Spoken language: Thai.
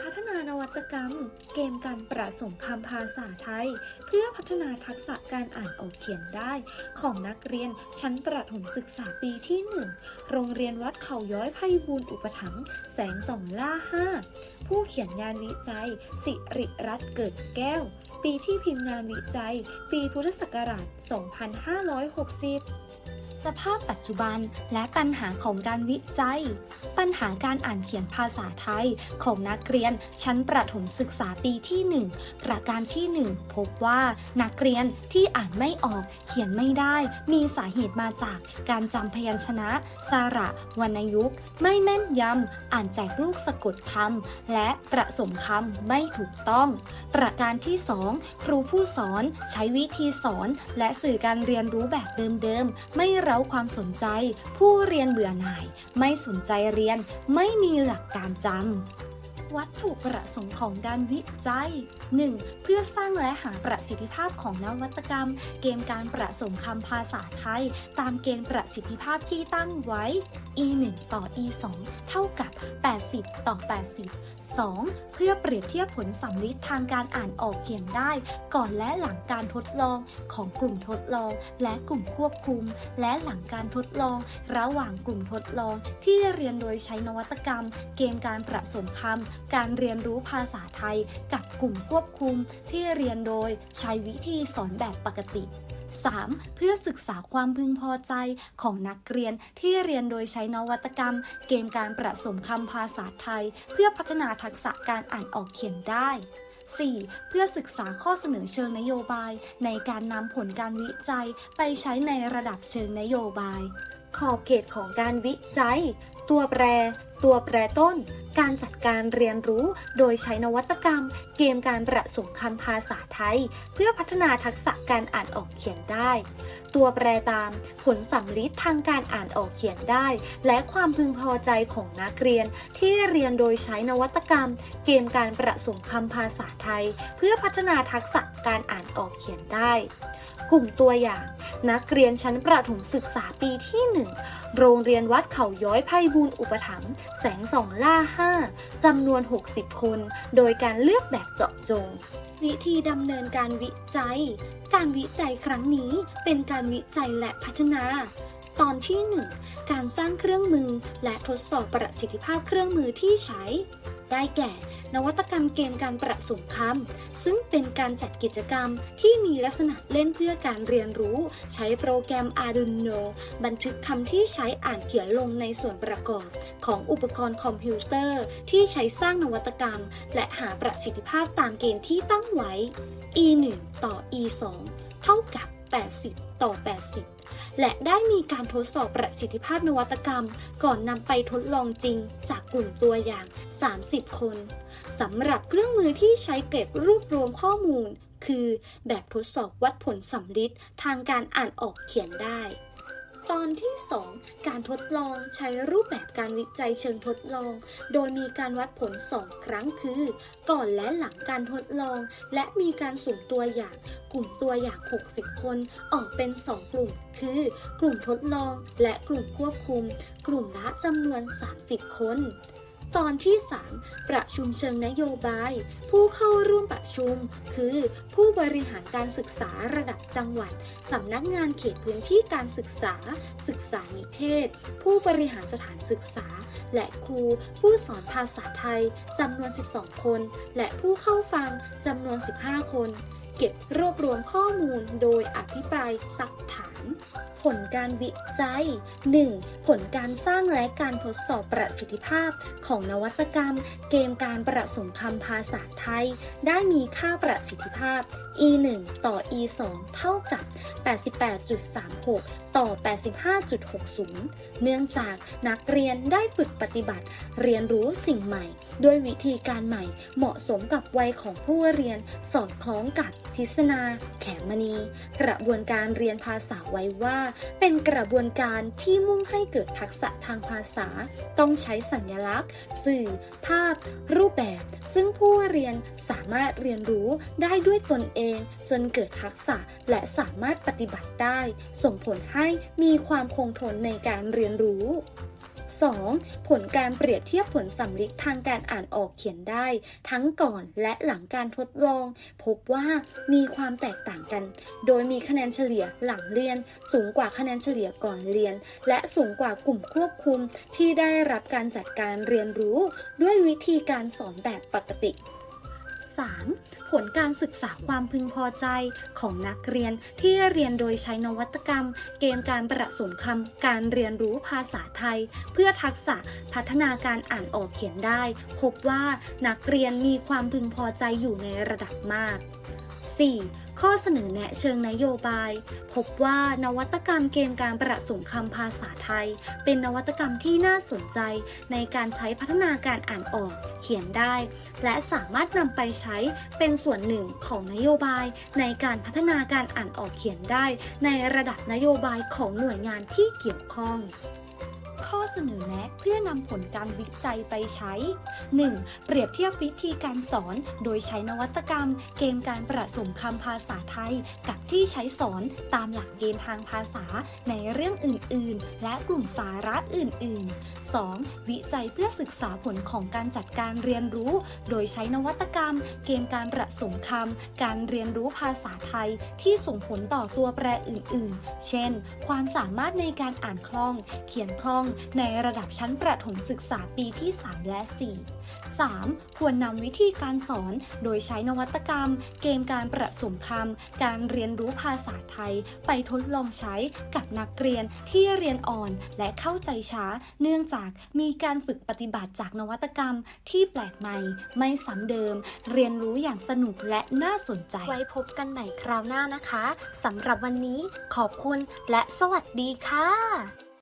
พัฒนานวัตกรรม เกมการประสมคำภาษาไทย เพื่อพัฒนาทักษะการอ่านออกเขียนได้ ของนักเรียนชั้นประถมศึกษาปีที่ 1 โรงเรียนวัดเขาย้อยไพบูลอุปถัมภ์แสงส่องล่า 5 ผู้เขียนงานวิจัย สิริรัตน์เกิดแก้ว ปีที่พิมพ์งานวิจัย ปีพุทธศักราช 2560 สภาพปัจจุบัน และปัญหาของการวิจัย ปัญหาการอ่านเขียนภาษาไทย ของนักเรียนชั้นประถมศึกษาปีที่ 1 ประการที่ 1 พบว่านักเรียนที่อ่านไม่ออก เขียนไม่ได้ มีสาเหตุมาจากการจำพยัญชนะ สระวรรณยุกต์ ไม่แม่นยำ อ่านแจกลูกสะกดคำและประสมคำไม่ถูกต้อง ประการที่ 2 ครูผู้สอนใช้วิธีสอน และสื่อการเรียนรู้แบบเดิมๆไม่เร้าความสนใจ ผู้เรียนเบื่อหน่าย ไม่สนใจเรียน ไม่มีหลักการจำ วัตถุประสงค์ของการวิจัย 1. เพื่อสร้างและหาประสิทธิภาพของนวัตกรรม เกมการประสมคำภาษาไทย ตามเกณฑ์ประสิทธิภาพที่ตั้งไว้ e 1ต่อ e 2เท่ากับ 80 ต่อ 80 2. เพื่อเปรียบเทียบผลสัมฤทธิ์ทางการอ่านออกเขียนได้ ก่อนและหลังการทดลองของกลุ่มทดลอง และกลุ่มควบคุม และหลังการทดลอง ระหว่างกลุ่มทดลอง ที่เรียนโดยใช้นวัตกรรม เกมการประสมคำการเรียนรู้ภาษาไทยกับกลุ่มควบคุมที่เรียนโดยใช้วิธีสอนแบบปกติ 3. เพื่อศึกษาความพึงพอใจของนักเรียนที่เรียนโดยใช้นวัตกรรม เกมการประสมคำภาษาไทย เพื่อพัฒนาทักษะการอ่านออกเขียนได้ 4. เพื่อศึกษาข้อเสนอเชิงนโยบาย ในการนำผลการวิจัยไปใช้ในระดับเชิงนโยบาย ขอบเขตของการวิจัย ตัวแปร ตัวแปรต้น การจัดการเรียนรู้โดยใช้นวัตกรรม เกมการประสมคำภาษาไทย เพื่อพัฒนาทักษะการอ่านออกเขียนได้ ตัวแปรตามผลสัมฤทธิ์ทางการอ่านออกเขียนได้ และความพึงพอใจของนักเรียน ที่เรียนโดยใช้นวัตกรรม เกมการประสมคำภาษาไทย เพื่อพัฒนาทักษะการอ่านออกเขียนได้ กลุ่มตัวอย่าง นักเรียนชั้นประถมศึกษาปีที่ 1 โรงเรียนวัดเขาย้อยไพบูลย์อุปถัมภ์แสงสองล่า 5จำนวน 60 คน โดยการเลือกแบบเจาะจง วิธีดำเนินการวิจัย การวิจัยครั้งนี้เป็นการวิจัยและพัฒนาตอนที่ 1 การสร้างเครื่องมือและทดสอบประสิทธิภาพเครื่องมือที่ใช้ ได้แก่ นวัตกรรมเกมการประสมคำซึ่งเป็นการจัดกิจกรรมที่มีลักษณะเล่นเพื่อการเรียนรู้ ใช้โปรแกรม Arduino บันทึกคำที่ใช้อ่านเขียนลงในส่วนประกอบ ของอุปกรณ์คอมพิวเตอร์ ที่ใช้สร้างนวัตกรรม และหาประสิทธิภาพตามเกณฑ์ที่ตั้งไว้ e 1ต่อ e 2เท่ากับ 80 ต่อ 80 และได้มีการทดสอบประสิทธิภาพนวัตกรรม ก่อนนำไปทดลองจริงจากกลุ่มตัวอย่าง 30 คนสำหรับเครื่องมือที่ใช้เก็บรวบรวมข้อมูล คือแบบทดสอบวัดผลสัมฤทธิ์ทางการอ่านออกเขียนได้ ตอนที่ 2 การทดลองใช้รูปแบบการวิจัยเชิงทดลอง โดยมีการวัดผล 2 ครั้งคือ ก่อนและหลังการทดลอง และมีการสุ่มตัวอย่างกลุ่มตัวอย่าง 60 คน ออกเป็น 2 กลุ่ม คือ กลุ่มทดลองและกลุ่มควบคุม กลุ่มละจำนวน 30 คน ตอนที่ 3 ประชุมเชิงนโยบาย ผู้เข้าร่วมประชุม คือ ผู้บริหารการศึกษาระดับจังหวัด สำนักงานเขตพื้นที่การศึกษา ศึกษานิเทศ ผู้บริหารสถานศึกษา และครูผู้สอนภาษาไทยจำนวน 12 คน และผู้เข้าฟังจำนวน 15 คน เก็บรวบรวมข้อมูลโดยอภิปรายสักถาม ผลการวิจัย 1. ผลการสร้างและการทดสอบประสิทธิภาพของนวัตกรรม เกมการประสมคำภาษาไทย ได้มีค่าประสิทธิภาพ e 1ต่อ e 2เท่ากับ 88.36 ต่อ 85.60 เนื่องจากนักเรียนได้ฝึกปฏิบัติ เรียนรู้สิ่งใหม่ ด้วยวิธีการใหม่เหมาะสมกับวัยของผู้เรียนสอดคล้องกับทิศนาแขมณี กระบวนการเรียนภาษาไว้ว่า เป็นกระบวนการที่มุ่งให้เกิดทักษะทางภาษา ต้องใช้สัญลักษณ์ สื่อ ภาพ รูปแบบ ซึ่งผู้เรียนสามารถเรียนรู้ได้ด้วยตนเอง จนเกิดทักษะและสามารถปฏิบัติได้ ส่งผลให้มีความคงทนในการเรียนรู้ 2. ผลการเปรียบเทียบผลสำลิดทางการอ่านออกเขียนได้ ทั้งก่อนและหลังการทดลอง พบว่ามีความแตกต่างกัน โดยมีคะแนนเฉลี่ยหลังเรียน สูงกว่าคะแนนเฉลี่ยก่อนเรียน และสูงกว่ากลุ่มควบคุมที่ได้รับการจัดการเรียนรู้ ด้วยวิธีการสอนแบบปกติ 3. ผลการศึกษาความพึงพอใจของนักเรียนที่เรียนโดยใช้นวัตกรรม เกมการประสมคำการเรียนรู้ภาษาไทย เพื่อทักษะพัฒนาการอ่านออกเขียนได้ พบว่านักเรียนมีความพึงพอใจอยู่ในระดับมาก 4. ข้อเสนอแนะเชิงนโยบาย พบว่านวัตกรรมเกมการประสมคำภาษาไทย เป็นนวัตกรรมที่น่าสนใจในการใช้พัฒนาการอ่านออก เขียนได้ และสามารถนำไปใช้เป็นส่วนหนึ่งของนโยบายในการพัฒนาการอ่านออกเขียนได้ ในระดับนโยบายของหน่วยงานที่เกี่ยวข้อง ข้อเสนอแนะเพื่อนำผลการวิจัยไปใช้ 1. เปรียบเทียบวิธีการสอน โดยใช้นวัตกรรม เกมการประสมคำภาษาไทย กับที่ใช้สอนตามหลักเกณฑ์ทางภาษาในเรื่องอื่น ๆ และกลุ่มสาระอื่น ๆ 2. วิจัยเพื่อศึกษาผลของการจัดการเรียนรู้ โดยใช้นวัตกรรม เกมการประสมคำการเรียนรู้ภาษาไทยที่ส่งผลต่อตัวแปรอื่น ๆ เช่น ความสามารถในการอ่านคล่อง เขียนคล่องในระดับชั้นประถมศึกษาปีที่ 3 และ 4 3. ควรนำวิธีการสอนโดยใช้นวัตกรรม เกมการประสมคำ การเรียนรู้ภาษาไทย ไปทดลองใช้กับนักเรียนที่เรียนอ่อนและเข้าใจช้า เนื่องจากมีการฝึกปฏิบัติจากนวัตกรรมที่แปลกใหม่ ไม่ซ้ำเดิม เรียนรู้อย่างสนุกและน่าสนใจ ไว้พบกันใหม่คราวหน้านะคะสำหรับวันนี้ขอบคุณและสวัสดีค่ะ